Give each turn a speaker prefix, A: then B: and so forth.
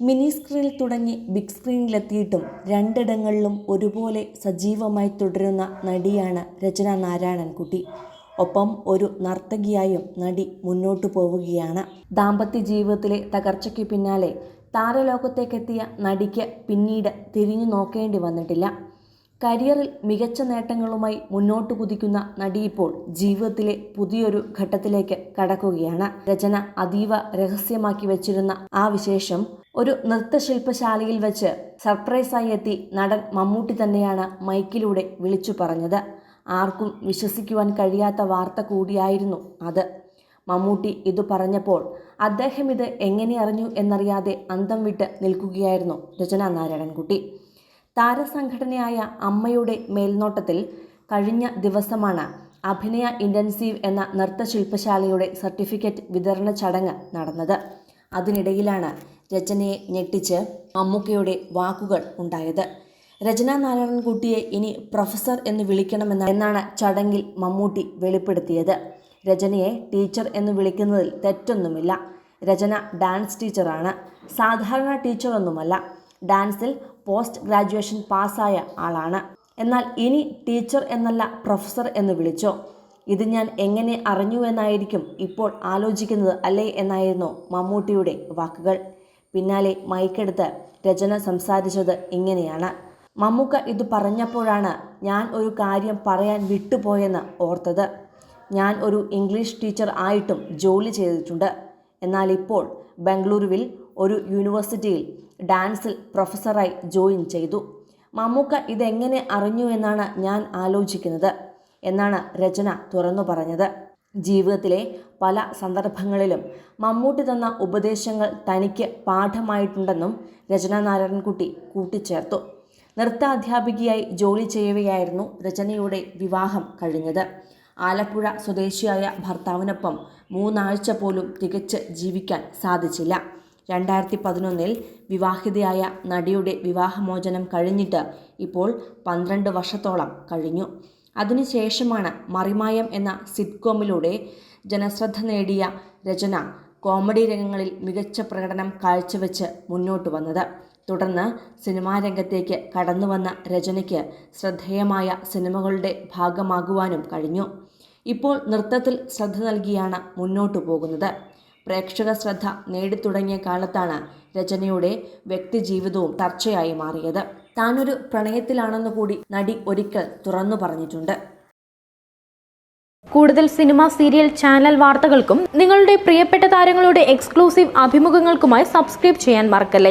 A: Mini സ്ക്രീനിൽ തുടങ്ങി big സ്ക്രീനിലെത്തിയിട്ടും രണ്ടിടങ്ങളിലും ഒരുപോലെ സജീവമായി തുടരുന്ന നടിയാണ് രചന നാരായണൻകുട്ടി. ഒപ്പം ഒരു നർത്തകിയായും നടി മുന്നോട്ടു പോവുകയാണ്. ദാമ്പത്യ ജീവിതത്തിലെ തകർച്ചയ്ക്ക് പിന്നാലെ താരലോകത്തേക്കെത്തിയ നടിക്ക് പിന്നീട് തിരിഞ്ഞു നോക്കേണ്ടി വന്നിട്ടില്ല. കരിയറിൽ മികച്ച നേട്ടങ്ങളുമായി മുന്നോട്ട് കുതിക്കുന്ന നടി ഇപ്പോൾ ജീവിതത്തിലെ പുതിയൊരു ഘട്ടത്തിലേക്ക് കടക്കുകയാണ്. രചന അതീവ രഹസ്യമാക്കി വെച്ചിരുന്ന ആ വിശേഷം ഒരു നൃത്തശില്പശാലയിൽ വെച്ച് സർപ്രൈസായി എത്തി നടൻ മമ്മൂട്ടി തന്നെയാണ് മൈക്കിലൂടെ വിളിച്ചു പറഞ്ഞത്. ആർക്കും വിശ്വസിക്കുവാൻ കഴിയാത്ത വാർത്ത കൂടിയായിരുന്നു അത്. മമ്മൂട്ടി ഇത് പറഞ്ഞപ്പോൾ അദ്ദേഹം ഇത് എങ്ങനെ അറിഞ്ഞു എന്നറിയാതെ അന്തം വിട്ട് നിൽക്കുകയായിരുന്നു രചന നാരായണൻകുട്ടി. താരസംഘടനയായ അമ്മയുടെ മേൽനോട്ടത്തിൽ കഴിഞ്ഞ ദിവസമാണ് അഭിനയ ഇന്റൻസീവ് എന്ന നൃത്തശില്പശാലയുടെ സർട്ടിഫിക്കറ്റ് വിതരണ ചടങ്ങ് നടന്നത്. അതിനിടയിലാണ് രചനയെ ഞെട്ടിച്ച് മമ്മൂക്കയുടെ വാക്കുകൾ ഉണ്ടായത്. രചന നാരായണൻകുട്ടിയെ ഇനി പ്രൊഫസർ എന്ന് വിളിക്കണമെന്ന എന്നാണ് ചടങ്ങിൽ മമ്മൂട്ടി വെളിപ്പെടുത്തിയത്. രചനയെ ടീച്ചർ എന്ന് വിളിക്കുന്നതിൽ തെറ്റൊന്നുമില്ല. രചന ഡാൻസ് ടീച്ചറാണ്. സാധാരണ ടീച്ചറൊന്നുമല്ല. ഡാൻസിൽ പോസ്റ്റ് ഗ്രാജുവേഷൻ പാസ്സായ ആളാണ്. എന്നാൽ ഇനി ടീച്ചർ എന്നല്ല പ്രൊഫസർ എന്ന് വിളിച്ചോ? ഇത് ഞാൻ എങ്ങനെ അറിഞ്ഞു എന്നായിരിക്കും ഇപ്പോൾ ആലോചിക്കുന്നത് അല്ലേ എന്നായിരുന്നു മമ്മൂട്ടിയുടെ വാക്കുകൾ. പിന്നാലെ മൈക്കെടുത്ത് രചന സംസാരിച്ചത് ഇങ്ങനെയാണ്. മമ്മൂക്ക ഇത് പറഞ്ഞപ്പോഴാണ് ഞാൻ ഒരു കാര്യം പറയാൻ വിട്ടുപോയെന്ന് ഓർത്തത്. ഞാൻ ഒരു ഇംഗ്ലീഷ് ടീച്ചർ ആയിട്ടും ജോലി ചെയ്തിട്ടുണ്ട്. എന്നാൽ ഇപ്പോൾ ബംഗളൂരുവിൽ ഒരു യൂണിവേഴ്സിറ്റിയിൽ ഡാൻസിൽ പ്രൊഫസറായി ജോയിൻ ചെയ്തു. മമ്മൂക്ക ഇതെങ്ങനെ അറിഞ്ഞു എന്നാണ് ഞാൻ ആലോചിക്കുന്നത് എന്നാണ് രചന തുറന്നു പറഞ്ഞത്. ജീവിതത്തിലെ പല സന്ദർഭങ്ങളിലും മമ്മൂട്ടി തന്ന ഉപദേശങ്ങൾ തനിക്ക് പാഠമായിട്ടുണ്ടെന്നും രചന നാരായണൻകുട്ടി കൂട്ടിച്ചേർത്തു. നൃത്ത അധ്യാപികയായി ജോലി ചെയ്യവെയായിരുന്നു രചനയുടെ വിവാഹം കഴിഞ്ഞത്. ആലപ്പുഴ സ്വദേശിയായ ഭർത്താവിനൊപ്പം മൂന്നാഴ്ച പോലും തികച്ച് ജീവിക്കാൻ സാധിച്ചില്ല. രണ്ടായിരത്തി പതിനൊന്നിൽ വിവാഹിതയായ നടിയുടെ വിവാഹമോചനം കഴിഞ്ഞിട്ട് ഇപ്പോൾ പന്ത്രണ്ട് വർഷത്തോളം കഴിഞ്ഞു. അതിനുശേഷമാണ് മറിമായം എന്ന സിറ്റ്കോമിലൂടെ ജനശ്രദ്ധ നേടിയ രചന കോമഡി രംഗങ്ങളിൽ മികച്ച പ്രകടനം കാഴ്ചവെച്ച് മുന്നോട്ട് വന്നത്. തുടർന്ന് സിനിമാ രംഗത്തേക്ക് കടന്നു വന്ന രചനയ്ക്ക് ശ്രദ്ധേയമായ സിനിമകളുടെ ഭാഗമാകുവാനും കഴിഞ്ഞു. ഇപ്പോൾ നൃത്തത്തിൽ ശ്രദ്ധ നൽകിയാണ് മുന്നോട്ടു പോകുന്നത്. പ്രേക്ഷക ശ്രദ്ധ നേടിത്തുടങ്ങിയ കാലത്താണ് രചനയുടെ വ്യക്തിജീവിതവും ചർച്ചയായി മാറിയത്. താനൊരു പ്രണയത്തിലാണെന്ന് കൂടി നടി ഒരിക്കൽ തുറന്നു പറഞ്ഞിട്ടുണ്ട്.
B: കൂടുതൽ സിനിമ സീരിയൽ ചാനൽ വാർത്തകൾക്കും നിങ്ങളുടെ പ്രിയപ്പെട്ട താരങ്ങളുടെ എക്സ്ക്ലൂസീവ് അഭിമുഖങ്ങൾക്കുമായി സബ്സ്ക്രൈബ് ചെയ്യാൻ മറക്കല്ലേ?